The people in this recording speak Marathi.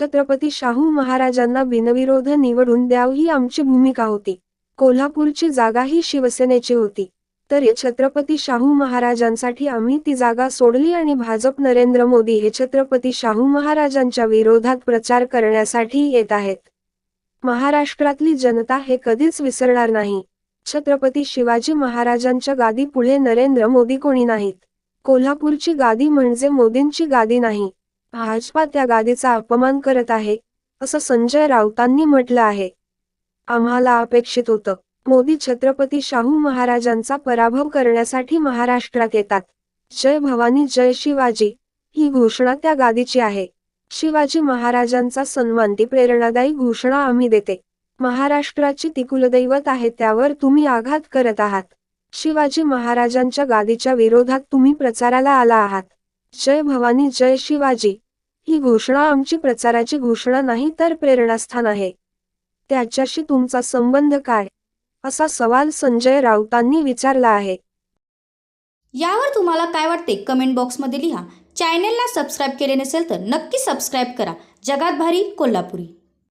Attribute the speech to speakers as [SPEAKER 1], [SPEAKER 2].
[SPEAKER 1] छत्रपती शाहू महाराजांना बिनविरोध निवडून द्याव ही आमची भूमिका होती. कोल्हापूरची जागा ही शिवसेनेची होती. तरी छत्रपती शाहू महाराजांसाठी आम्ही ती जागा सोडली आणि भाजप नरेंद्र मोदी हे छत्रपती शाहू महाराजांच्या विरोधात प्रचार करण्यासाठी येत आहेत. महाराष्ट्रातली जनता हे कधीच विसरणार नाही. छत्रपती शिवाजी महाराजांच्या गादी पुढे नरेंद्र मोदी कोणी नाहीत. कोल्हापूरची गादी म्हणजे मोदींची गादी नाही. भाजपा त्या गादीचा अपमान करत आहे असं संजय राऊतांनी म्हटलं आहे. आम्हाला अपेक्षित होतं मोदी छत्रपती शाहू महाराजांचा पराभव करण्यासाठी महाराष्ट्रात येतात. जय भवानी जय शिवाजी ही घोषणा त्या गादीची आहे. शिवाजी महाराजांचा सन्मान ती प्रेरणादायी घोषणा आम्ही देते. महाराष्ट्राची ती कुलदैवत आहे त्यावर तुम्ही आघात करत आहात. शिवाजी महाराजांच्या गादीच्या विरोधात तुम्ही प्रचाराला आला आहात. जय भवानी जय शिवाजी. ही घोषणा आमची प्रचाराची घोषणा नाही तर प्रेरणास्थान आहे. त्याच्याशी तुमचा संबंध काय? असा सवाल संजय राऊतांनी विचारला आहे.
[SPEAKER 2] यावर तुम्हाला काय वाटते? कमेंट बॉक्समध्ये लिहा. चॅनेलला सबस्क्राईब केले नसेल तर नक्की सबस्क्राईब करा. जगात भारी कोल्हापुरी.